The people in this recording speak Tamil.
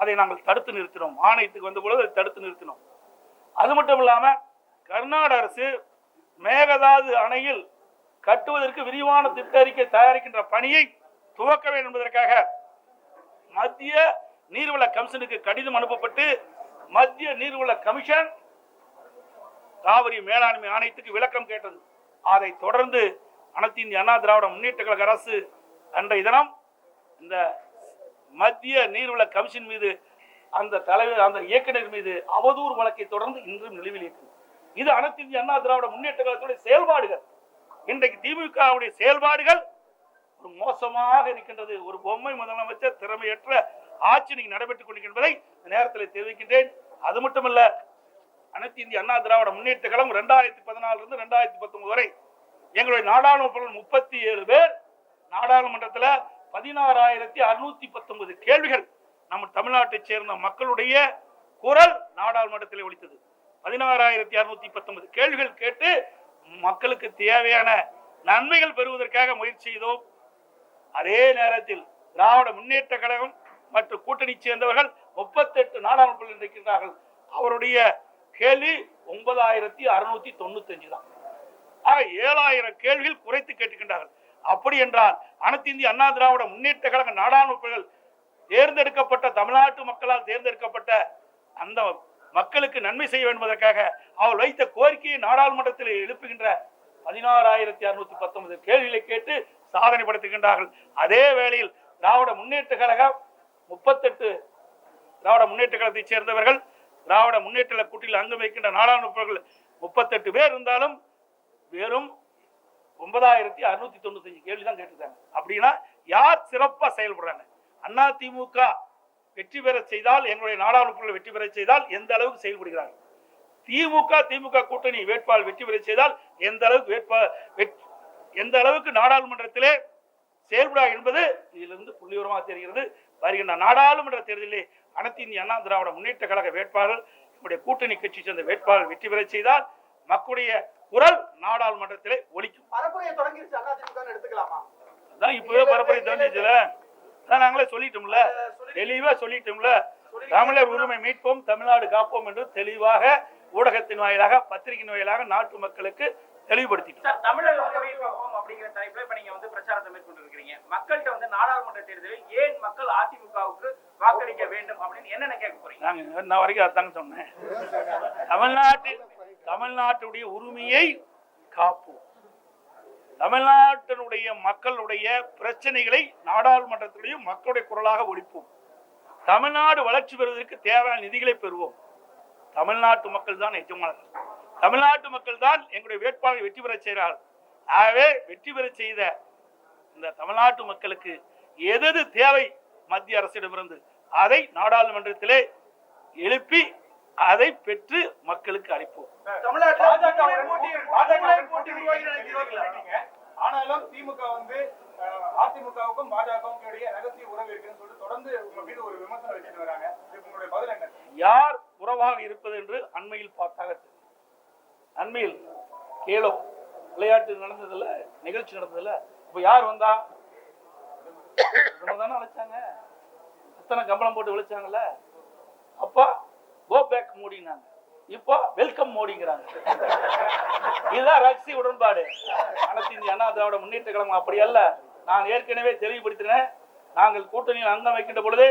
அதை நாங்கள் தடுத்து நிறுத்தினோம். ஆணையத்துக்கு வந்த பொழுது அதை தடுத்து நிறுத்தினோம். அது மட்டும் இல்லாம கர்நாடக அரசு மேகதாது அணையில் கட்டுவதற்கு விரிவான திட்ட அறிக்கை தயாரிக்கின்ற பணியை துவக்க வேண்டும் என்பதற்காக மத்திய நீர்வள கமிஷனுக்கு கடிதம் அனுப்பப்பட்டு மத்திய நீர்வள கமிஷன் காவிரி மேலாண்மை ஆணையத்துக்கு விளக்கம் கேட்டது. அதை தொடர்ந்து அனைத்து இந்திய அண்ணா திராவிட முன்னேற்ற கழக அரசு அன்றைய தினம் இந்த மத்திய நீர்வள கமிஷன் மீது அந்த தலைவர் அந்த இயக்குநர் மீது அவதூறு வழக்கை தொடர்ந்து இன்றும் நிலுவையில் இருக்கிறது. இது அனைத்து இந்திய அண்ணா திராவிட முன்னேற்ற கழகத்துடைய செயல்பாடுகள். இன்றைக்கு திமுகவுடைய செயல்பாடுகள் ஒரு மோசமாக இருக்கின்றது. ஒரு பொம்மை முதலமைச்சர் திறமையற்ற ஆட்சி நீங்க நடைபெற்றுக் கொண்டிருக்கின்றதை இந்த நேரத்தில் தெரிவிக்கின்றேன். அது மட்டுமல்ல அனைத்து இந்திய அண்ணா திராவிட முன்னேற்ற கழகம் ரெண்டாயிரத்தி பதினாலுல இருந்து ரெண்டாயிரத்தி பத்தொன்பது வரை எங்களுடைய நாடாளுமன்ற முப்பத்தி ஏழு பேர் நாடாளுமன்றத்தில் பதினாறாயிரத்தி அறுநூத்தி பத்தொன்பது கேள்விகள் நம்ம தமிழ்நாட்டை சேர்ந்த மக்களுடைய குரல் நாடாளுமன்றத்தில் ஒழித்தது பதினாறாயிரத்தி அறுநூத்தி பத்தொன்பது கேள்விகள் கேட்டு மக்களுக்கு தேவையான நன்மைகள் பெறுவதற்காக முயற்சி செய்தோம். அதே நேரத்தில் திராவிட முன்னேற்ற கழகம் மற்றும் கூட்டணி சேர்ந்தவர்கள் முப்பத்தெட்டு நாடாளுமன்றத்தில் இருக்கின்றார்கள் அவருடைய கேள்வி ஒன்பதாயிரத்தி அறுநூத்தி தொண்ணூத்தி அஞ்சு தான் ஆக ஏழாயிரம் கேள்விகள் குறைத்து கேட்டுக்கின்றார்கள். அப்படி என்றால் அனைத்து இந்திய அண்ணா திராவிட முன்னேற்ற கழக நாடாளுமன்றங்கள் தேர்ந்தெடுக்கப்பட்ட தமிழ்நாட்டு மக்களால் தேர்ந்தெடுக்கப்பட்ட அந்த மக்களுக்கு நன்மை செய்ய வேண்டுவதற்காக அவள் வைத்த கோரிக்கையை நாடாளுமன்றத்தில் எழுப்புகின்ற பதினாறாயிரத்தி அறுநூத்தி பத்தொன்பது கேள்விகளை கேட்டு சாதனை படுத்துகின்றார்கள் அதே வேளையில் திராவிட முன்னேற்ற கழகம் முப்பத்தெட்டு திராவிட முன்னேற்ற கழகத்தைச் சேர்ந்தவர்கள் திராவிட முன்னேற்ற கூட்டில் அங்கம் வைக்கின்ற நாடாளுமன்றங்கள் முப்பத்தெட்டு பேர் இருந்தாலும் வெறும் ஒன்பதாயிரத்தி அறுநூத்தி தொண்ணூத்தஞ்சு கேள்வி தான் கேட்டிருக்காங்க. அப்படின்னா யார் சிறப்பா செயல்படுறாங்க? அண்ணா திமுக வெற்றி பெற செய்தால் எங்களுடைய நாடாளுமன்ற வெற்றி பெற செய்தால் எந்த அளவுக்கு செயல்படுகிறார்கள்? திமுக திமுக கூட்டணி வேட்பாளர் வெற்றி பெற செய்தால் எந்த அளவுக்கு வேட்பா எந்த அளவுக்கு நாடாளுமன்றத்திலே செயல்படா என்பது இதிலிருந்து புள்ளிவரமாக தெரிகிறது. வருகின்ற நாடாளுமன்ற தேர்தலிலே அனைத்து இந்திய அண்ணா திராவிட முன்னேற்ற கழக வேட்பாளர் நம்முடைய கூட்டணி கட்சி சேர்ந்த வேட்பாளர் வெற்றி பெற செய்தால் மக்களுடைய குரல் நாடாளுமன்றத்திலே ஒலி இப்பவே பரப்புரை தெரிஞ்சிச்சுல அதான் நாங்களே சொல்லிட்டோம்ல. தெளிவா சொல்லிட்டோம்ல. தமிழர் உரிமை மீட்போம் தமிழ்நாடு காப்போம் என்று தெளிவாக ஊடகத்தின் வாயிலாக பத்திரிகையின் வாயிலாக நாட்டு மக்களுக்கு தெளிவுபடுத்திட்டோம். சார் தமிழக அப்படிங்கிற தலைப்புல இப்ப நீங்க வந்து பிரச்சாரத்தை மேற்கொண்டு இருக்கிறீங்க மக்கள்கிட்ட வந்து நாடாளுமன்ற தேர்தலில் ஏன் மக்கள் அதிமுகவுக்கு வாக்களிக்க வேண்டும் அப்படின்னு என்னென்ன கேட்க போறீங்க? நாங்க நான் வரைக்கும் அதாங்க சொன்னேன். தமிழ்நாட்டு தமிழ்நாட்டுடைய உரிமையை காப்போம். தமிழ்நாட்டினுடைய மக்களுடைய பிரச்சனைகளை நாடாளுமன்றத்திலேயும் மக்களுடைய குரலாக ஒழிப்போம். தமிழ்நாடு வளர்ச்சி பெறுவதற்கு தேவையான நிதிகளை பெறுவோம். தமிழ்நாட்டு மக்கள் தான் எஜமானர்கள் தமிழ்நாட்டு மக்கள் தான் எங்களுடைய வேட்பாளரை வெற்றி பெற செய்கிறார்கள். ஆகவே வெற்றி பெற செய்த இந்த தமிழ்நாட்டு மக்களுக்கு எது தேவை மத்திய அரசிடமிருந்து அதை நாடாளுமன்றத்திலே எழுப்பி அதை பெற்று மக்களுக்கு அளிப்போம். ஆனாலும் திமுக வந்து அதிமுகவுக்கும் பாஜகவுக்கும் இடையே ரகசிய உறவு இருக்குன்னு சொல்லிட்டு தொடர்ந்து உங்க மீது ஒரு விமர்சனம் வச்சுட்டு வராங்க. உங்களுடைய பதில் என்ன? யார் உறவாக இருப்பது என்று அண்மையில் பார்த்தாக. அண்மையில் கேளோ விளையாட்டு நடந்ததுல நிகழ்ச்சி நடந்ததுல இப்ப யார் வந்தா? தானே அழைச்சாங்க. அத்தனை கம்பளம் போட்டு விழிச்சாங்கல்ல. அப்பா கோ பேக் மோடினாங்க. இப்போ வெல்கம் மோடிங்கிறாங்க. இதுதான் ரகசிய உடன்பாடு. அனைத்து இந்திய அண்ணா திராவிட முன்னேற்ற கழகம் அப்படி அல்ல. நான் ஏற்கனவே தெளிவுபடுத்தினேன். நாங்கள் கூட்டணியில் அங்கம் வைக்கின்ற பொழுது